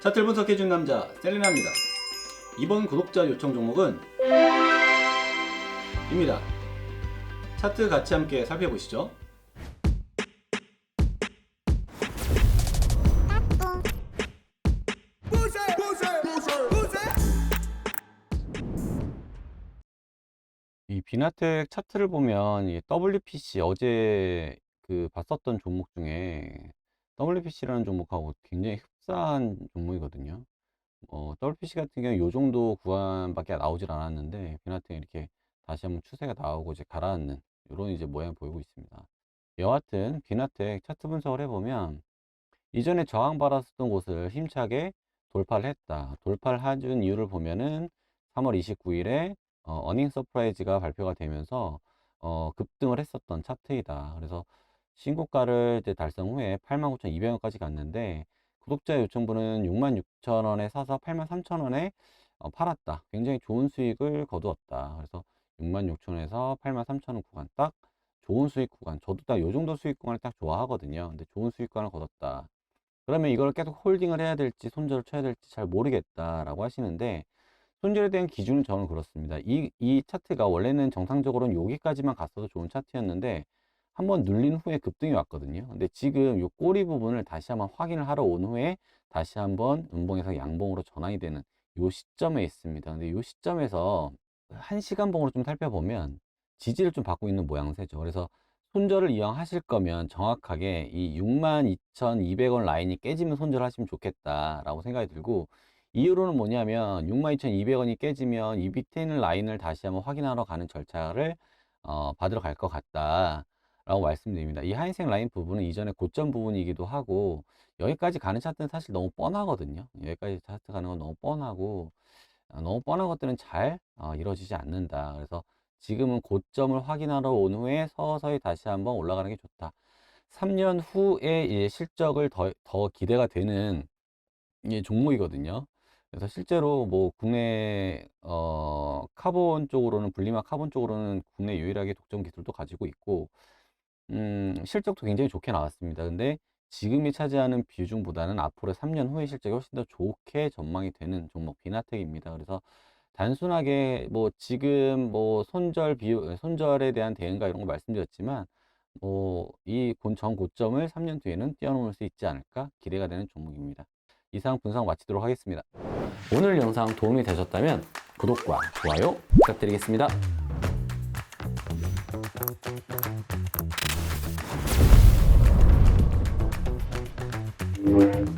차트를 분석해준 남자 셀리나입니다. 이번 구독자 요청 종목은 입니다. 차트 같이 함께 살펴보시죠. 이 비나텍 차트를 보면 이 WPC 어제 그 봤었던 종목 중에 WPC라는 종목하고 굉장히 흡사한 종목이거든요. 어, WPC 같은 경우 요 정도 구간밖에 나오질 않았는데 비나텍 이렇게 다시 한번 추세가 나오고 이제 가라앉는 이런 이제 모양을 보이고 있습니다. 여하튼 비나텍 차트 분석을 해보면 이전에 저항 받았었던 곳을 힘차게 돌파를 했다. 돌파를 해준 이유를 보면은 3월 29일에 어, 어닝 서프라이즈가 발표가 되면서 어, 급등을 했었던 차트이다. 그래서 신고가를 달성 후에 89,200원까지 갔는데 구독자 요청분은 66,000원에 사서 83,000원에 어, 팔았다. 굉장히 좋은 수익을 거두었다. 그래서 66,000원에서 83,000원 구간 딱 좋은 수익 구간. 저도 딱 요 정도 수익 구간을 딱 좋아하거든요. 근데 좋은 수익 구간을 거뒀다. 그러면 이걸 계속 홀딩을 해야 될지 손절을 쳐야 될지 잘 모르겠다라고 하시는데 손절에 대한 기준은 저는 그렇습니다. 이, 이 차트가 원래는 정상적으로는 여기까지만 갔어도 좋은 차트였는데 한번 눌린 후에 급등이 왔거든요. 근데 지금 이 꼬리 부분을 다시 한번 확인을 하러 온 후에 다시 한번 음봉에서 양봉으로 전환이 되는 이 시점에 있습니다. 근데 이 시점에서 한 시간 봉으로 좀 살펴보면 지지를 좀 받고 있는 모양새죠. 그래서 손절을 이왕하실 거면 정확하게 이 62,200원 라인이 깨지면 손절하시면 좋겠다라고 생각이 들고 이유로는 뭐냐면 62,200원이 깨지면 이 밑에 있는 라인을 다시 한번 확인하러 가는 절차를 어, 받으러 갈 것 같다 라고 말씀드립니다. 이 하얀색 라인 부분은 이전에 고점 부분이기도 하고 여기까지 가는 차트는 사실 너무 뻔하거든요. 여기까지 차트 가는 건 너무 뻔하고 어, 너무 뻔한 것들은 잘 어, 이루어지지 않는다. 그래서 지금은 고점을 확인하러 온 후에 서서히 다시 한번 올라가는 게 좋다. 3년 후에 이 실적을 더, 더 기대가 되는 이 종목이거든요. 그래서 실제로 뭐 국내 어 카본 쪽으로는 분리막 카본 쪽으로는 국내 유일하게 독점 기술도 가지고 있고 음 실적도 굉장히 좋게 나왔습니다. 근데 지금이 차지하는 비중보다는 앞으로 3년 후의 실적이 훨씬 더 좋게 전망이 되는 종목 비나텍입니다. 그래서 단순하게 뭐 지금 뭐 손절 비율 손절에 대한 대응가 이런 거 말씀드렸지만 뭐이전 고점을 3년 뒤에는 뛰어넘을 수 있지 않을까 기대가 되는 종목입니다. 이상 분석 마치도록 하겠습니다. 오늘 영상 도움이 되셨다면 구독과 좋아요 부탁드리겠습니다. Thank